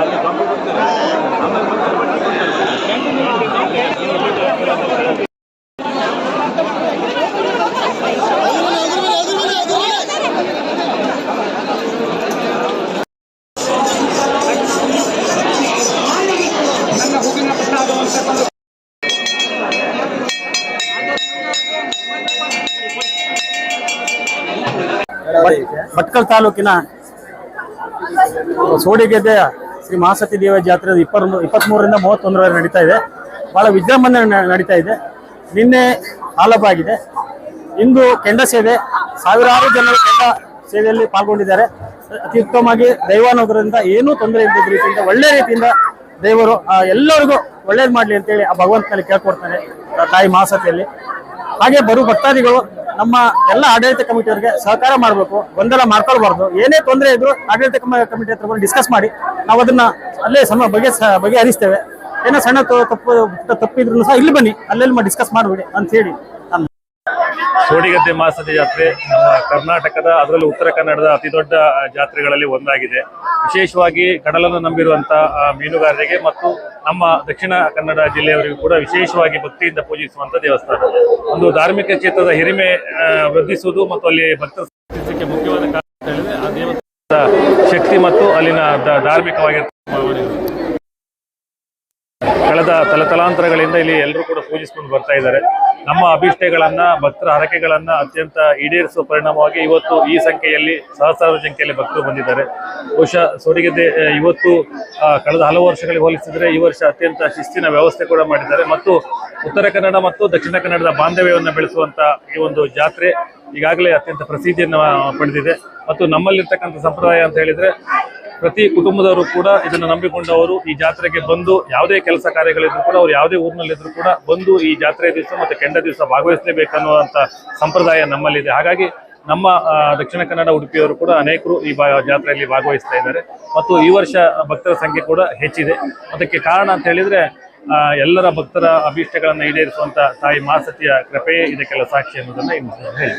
ಅಲ್ಲಿ ಭಟ್ಕಲ್ ತಾಲೂಕಿನ ಸೋಡಿಗೆದ್ದೆಯ ಶ್ರೀ ಮಹಾಸತಿ ದೇವ ಜಾತ್ರೆ ಇಪ್ಪತ್ತ್ ಇಪ್ಪತ್ತ್ಮೂರರಿಂದ ಮೂವತ್ತೊಂದರವರೆಗೆ ನಡೀತಾ ಇದೆ. ಬಹಳ ವಿಜೃಂಭಣೆ ನಡೀತಾ ಇದೆ. ನಿನ್ನೆ ಆಲಭ ಆಗಿದೆ. ಇಂದು ಕೆಂಡ ಸೇವೆ, ಸಾವಿರಾರು ಜನರು ಕೆಂಡ ಸೇವೆಯಲ್ಲಿ ಪಾಲ್ಗೊಂಡಿದ್ದಾರೆ. ಅತಿ ಉತ್ತಮವಾಗಿ ದೈವಾನೋದರಿಂದ ಏನೂ ತೊಂದರೆ ಇಲ್ಲದ ರೀತಿಯಿಂದ, ಒಳ್ಳೆ ರೀತಿಯಿಂದ ದೇವರು ಎಲ್ಲರಿಗೂ ಒಳ್ಳೇದು ಮಾಡಲಿ ಅಂತೇಳಿ ಆ ಭಗವಂತನಲ್ಲಿ ಕೇಳ್ಕೊಡ್ತಾರೆ ತಾಯಿ ಮಹಾಸತಿಯಲ್ಲಿ ಹಾಗೆ ಬರುವ ಭಕ್ತಾದಿಗಳು ನಮ್ಮ ಎಲ್ಲ ಆಡಳಿತ ಕಮಿಟಿಯವರಿಗೆ ಸಹಕಾರ ಮಾಡಬೇಕು, ಗೊಂದಲ ಮಾಡ್ಕೊಳ್ಬಾರ್ದು. ಏನೇ ತೊಂದರೆ ಇದ್ರು ಆಡಳಿತ ಕಮ- ಕಮಿಟಿ ಹತ್ರ ಬಂದು ಡಿಸ್ಕಸ್ ಮಾಡಿ, ನಾವು ಅದನ್ನ ಅಲ್ಲೇ ಸಮ, ಬಗೆ ಬಗೆಹರಿಸ್ತೇವೆ. ಏನೋ ಸಣ್ಣ ತಪ್ಪು ತಪ್ಪಿದ್ರು ಸಹ ಇಲ್ಲಿ ಬನ್ನಿ, ಅಲ್ಲೆಲ್ಲಿ ಡಿಸ್ಕಸ್ ಮಾಡಬೇಡಿ ಅಂತ ಹೇಳಿ. ನಾನು ಸೋಡಿಗದ್ದೆ ಮಾಸದ ಜಾತ್ರೆ ನಮ್ಮ ಕರ್ನಾಟಕದ ಅದರಲ್ಲೂ ಉತ್ತರ ಕನ್ನಡದ ಅತಿ ದೊಡ್ಡ ಜಾತ್ರೆಗಳಲ್ಲಿ ಒಂದಾಗಿದೆ. ವಿಶೇಷವಾಗಿ ಕಡಲನ್ನು ನಂಬಿರುವಂತ ಆ, ಮೀನುಗಾರರಿಗೆ ಮತ್ತು ನಮ್ಮ ದಕ್ಷಿಣ ಕನ್ನಡ ಜಿಲ್ಲೆಯವರಿಗೂ ಕೂಡ ವಿಶೇಷವಾಗಿ ಭಕ್ತಿಯಿಂದ ಪೂಜಿಸುವಂತ ದೇವಸ್ಥಾನ. ಒಂದು ಧಾರ್ಮಿಕ ಕ್ಷೇತ್ರದ ಹಿರಿಮೆ ವೃದ್ಧಿಸುವುದು ಮತ್ತು ಅಲ್ಲಿ ಭಕ್ತರ ಮುಖ್ಯವಾದ ಕಾರಣ ಅಂತ ಹೇಳಿದ್ರೆ ಆ ದೇವಸ್ಥಾನದ ಶಕ್ತಿ ಮತ್ತು ಅಲ್ಲಿನ ಧಾರ್ಮಿಕವಾಗಿರ್ತಕ್ಕಂಥ ಕಳೆದ ತಲತಲಾಂತರಗಳಿಂದ ಇಲ್ಲಿ ಎಲ್ಲರೂ ಕೂಡ ಪೂಜಿಸಿಕೊಂಡು ಬರ್ತಾ ಇದ್ದಾರೆ. ನಮ್ಮ ಅಭಿಷ್ಟೆಗಳನ್ನ ಭಕ್ತರ ಹರಕೆಗಳನ್ನ ಅತ್ಯಂತ ಈಡೇರಿಸುವ ಪರಿಣಾಮವಾಗಿ ಇವತ್ತು ಈ ಸಂಖ್ಯೆಯಲ್ಲಿ ಸಹಸ್ರಾರು ಸಂಖ್ಯೆಯಲ್ಲಿ ಭಕ್ತರು ಬಂದಿದ್ದಾರೆ. ಬಹುಶಃ ಸೋಡಿಗೆ ಆ, ಇವತ್ತು ಕಳೆದ ಹಲವು ವರ್ಷಗಳಿಗೆ ಹೋಲಿಸಿದರೆ ಈ ವರ್ಷ ಅತ್ಯಂತ ಶಿಸ್ತಿನ ವ್ಯವಸ್ಥೆ ಕೂಡ ಮಾಡಿದ್ದಾರೆ. ಮತ್ತು ಉತ್ತರ ಕನ್ನಡ ಮತ್ತು ದಕ್ಷಿಣ ಕನ್ನಡದ ಬಾಂಧವ್ಯವನ್ನು ಬೆಳೆಸುವಂತ ಈ ಒಂದು ಜಾತ್ರೆ ಈಗಾಗಲೇ ಅತ್ಯಂತ ಪ್ರಸಿದ್ಧಿಯನ್ನು ಪಡೆದಿದೆ. ಮತ್ತು ನಮ್ಮಲ್ಲಿರ್ತಕ್ಕಂಥ ಸಂಪ್ರದಾಯ ಅಂತ ಹೇಳಿದ್ರೆ ಪ್ರತಿ ಕುಟುಂಬದವರು ಕೂಡ ಇದನ್ನು ನಂಬಿಕೊಂಡವರು ಈ ಜಾತ್ರೆಗೆ ಬಂದು ಯಾವುದೇ ಕೆಲಸ ಕಾರ್ಯಗಳಿದ್ರು ಕೂಡ ಅವ್ರು ಯಾವುದೇ ಊರಿನಲ್ಲಿದ್ರು ಕೂಡ ಬಂದು ಈ ಜಾತ್ರೆ ದಿವಸ ಮತ್ತೆ ಕೆಂಡ ದಿವಸ ಭಾಗವಹಿಸಲೇಬೇಕನ್ನುವಂತ ಸಂಪ್ರದಾಯ ನಮ್ಮಲ್ಲಿದೆ. ಹಾಗಾಗಿ ನಮ್ಮ ದಕ್ಷಿಣ ಕನ್ನಡ ಉಡುಪಿಯವರು ಕೂಡ ಅನೇಕರು ಈ ಜಾತ್ರೆಯಲ್ಲಿ ಭಾಗವಹಿಸ್ತಾ ಇದ್ದಾರೆ. ಮತ್ತು ಈ ವರ್ಷ ಭಕ್ತರ ಸಂಖ್ಯೆ ಕೂಡ ಹೆಚ್ಚಿದೆ. ಅದಕ್ಕೆ ಕಾರಣ ಅಂತ ಹೇಳಿದ್ರೆ ಎಲ್ಲರ ಭಕ್ತರ ಅಭೀಷ್ಟಗಳನ್ನು ಈಡೇರಿಸುವಂಥ ತಾಯಿ ಮಾಸತಿಯ ಕೃಪೆಯೇ ಇದಕ್ಕೆಲ್ಲ ಸಾಕ್ಷಿ ಅನ್ನೋದನ್ನ ಹೇಳಿ